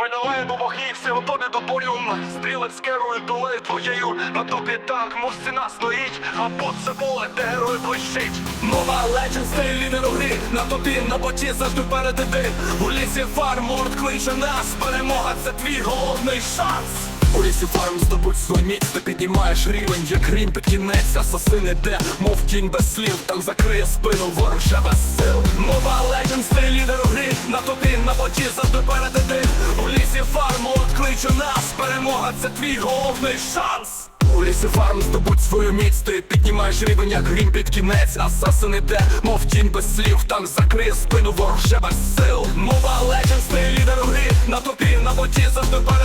Минулаємо богів, все тобі до бою. Стрілець керує долею твоєю На тобі танк, мов стіна стоїть А бот це поле, де герой блищить. Нова легенд, стиль лідер грі На тобі, на боті завжди вперед іди. У лісі фарм, морд кличе нас. Перемога це твій головний шанс у лісі фарм здобудь свій міць, ти піднімаєш рівень, як грім під кінець, асасин іде, мов тінь без слів, танк закриє спину, ворог ще без сил. Мова легенд, стиль лідер у грі, на тобі, на боті завжди перед іди У лісі фарм, морд кличе нас, перемога це твій головний шанс. У лісі фарм здобудь свою міць, ти піднімаєш рівень, як грім під кінець, асасин іде, мов тінь без слів, танк закриє спину, ворог ще без сил. Мова легенд, стиль лідер у грі, на тобі, на боті завжди перед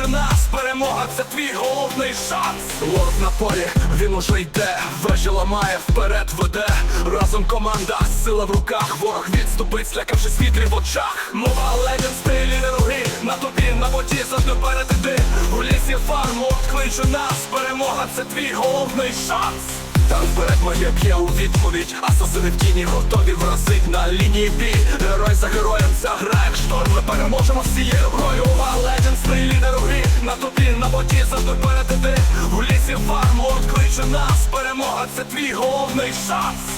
от нас, перемога це твій головний шанс. Лорд на полі, він уже йде, вежі ламає, вперед веде. Разом команда, сила в руках, ворог відступить, злякавшись вітрів в очах. Мова легенд, стилі не руги, на тобі, на боті завжди перед іди У лісі фарму кличу нас, перемога це твій головний шанс. Там вперед моє п'є у відповідь. Асасини в тіні готові вразить на лінії бій. Герой за героєм як шторм. Ми переможемо всією грою. А легенд стиль лідер у грі. На тобі, на боті за тобою ти У лісі фарму откличе нас. Перемога це твій головний шанс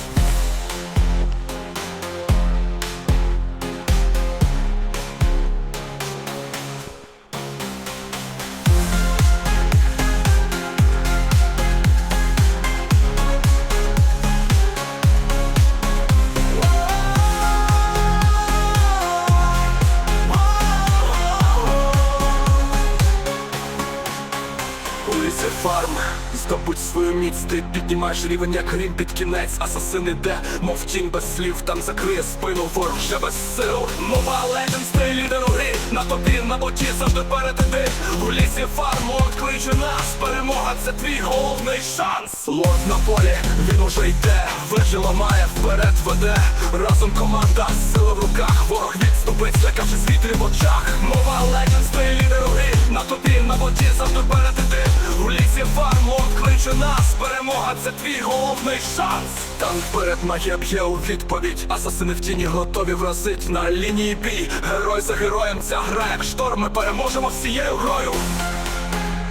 фарм, здобудь свою міць, ти піднімаєш рівень, як грім під кінець, асасин іде, мов тінь без слів, там закриє спину, ворог вже без сил. Мова легенд, стиль лідер у на тобі, на боті завжди перед іди У лісі фарму кличе нас, перемога це твій головний шанс. Лорд на полі, він уже йде, вежі ламає, вперед веде. Разом команда, сила в руках, ворог відступить, злякавшись вітрів в очах. Мова легенд, стиль лідер у грі, на тобі, на боті завжди перед іди У лісі фарм, от кличе нас, перемога це твій головний шанс. Танк вперед має б'є у відповідь, асасини в тіні готові вразить на лінії бій. Герой за героєм ця гра, як шторм, ми переможемо всією грою.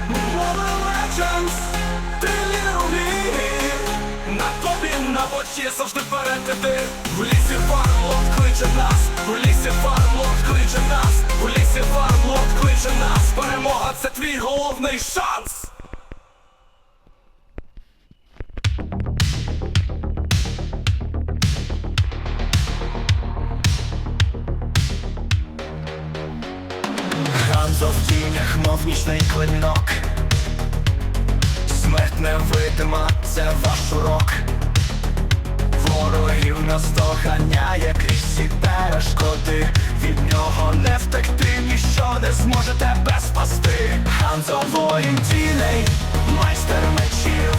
Mobile Legends, на очі завжди вперед В лісі фармлот кличе нас В лісі фармлот кличе нас В лісі фармлот кличе нас. Перемога це твій головний шанс Наздоганяє крізь всі перешкоди. Від нього не втекти, ніщо не зможе тебе спасти. Ханзо воїн тіней, майстер мечів.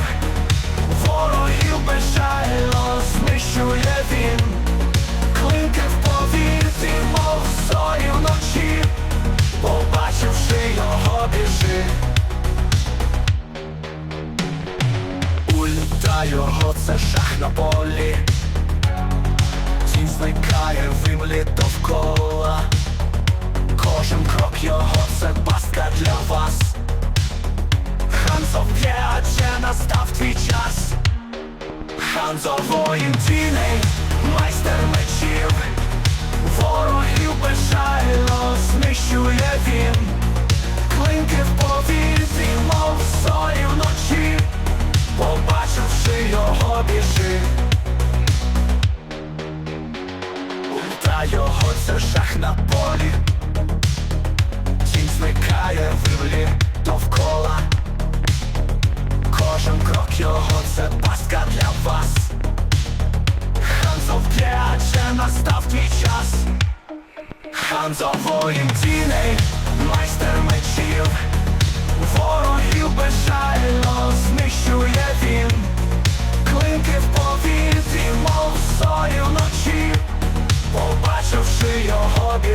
Ворогів безжально знищує він. Клинки в повітрі, мов зорі вночі. Побачивши його біжи. Ульта його це шах на полі Тінь зникає в імлі довкола. Кожен крок його це пастка для вас. Ханзо в'є, адже настав твій час. Ханзо воїн тіней, майстер мечів. Ворогів безжально знищує він. Клинки в повітрі, мов зорі вночі. Побачивши його біжи Ульта його шах на полі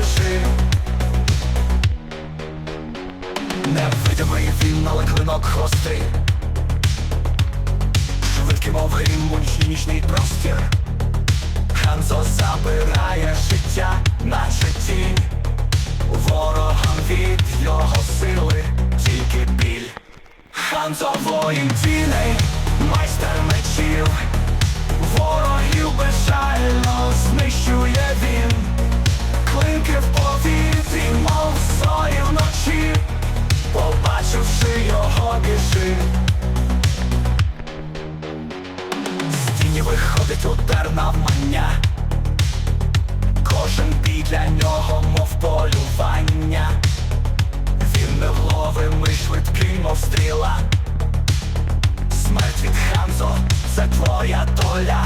біжи Невидимий він, але клинок гострий. Швидкий, мов грім, у нічний нічний простір. Ханзо забирає життя, душі. З тіні виходить удар навмання, кожен бій для нього, мов полювання, він не вловим швидкий, мов стріла. Смерть від Ханзо, це твоя доля.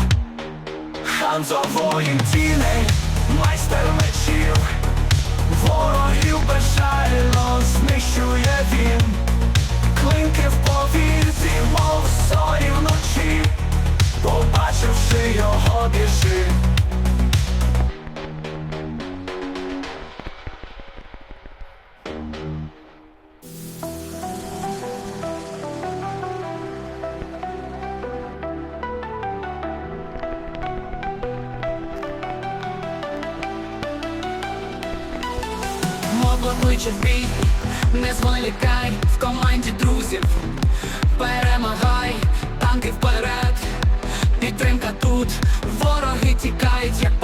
Ханзо воїн тіни, майстер мечів, ворогів безжально знищує він. Хвилинки в повітрі, мов зорі вночі, побачивши його біжи. Мобло кличе в бій не зволікай в команді друзів, перемагай, танки вперед, підтримка тут, вороги тікають. як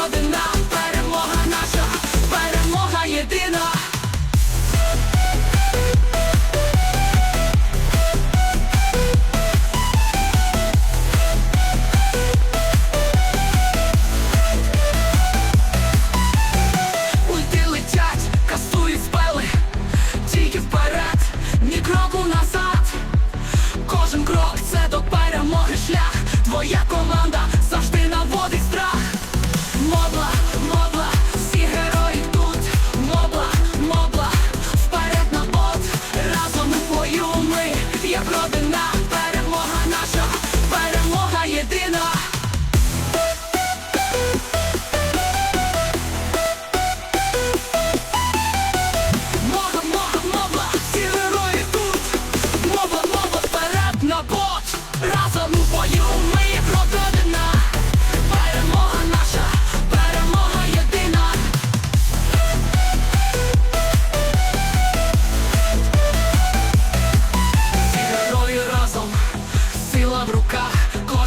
родина.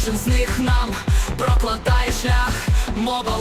Кожен з них нам прокладає шлях, мова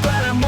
better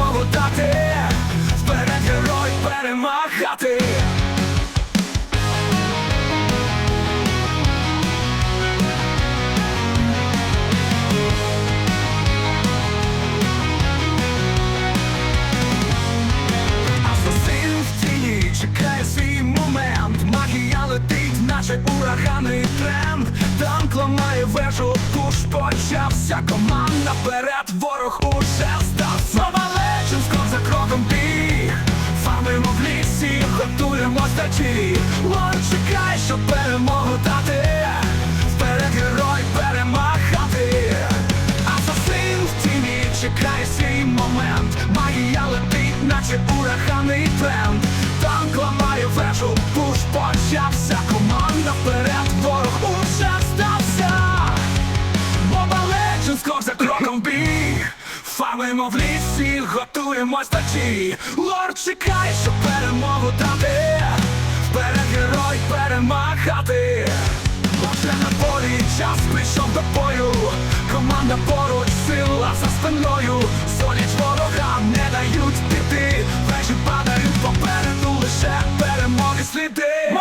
світі, Лон чекай, щоб перемогу дати, вперед герой перемахати, Асасин в тіні чекає свій момент, Магія летить, наче ураханий тренд. Танк ламає вежу, пуш почався, команда вперед, ворог уже стався, Боба Леджен скок за кроком бій. Фамимо в лісі, готуємось тачі Лорд чекає, щоб перемогу дати. Вперед герой перемагати. Вже на полі час прийшов до бою. Команда поруч, сила за спиною. Соліч ворогам не дають піти. Вежі падають попереду лише перемоги сліди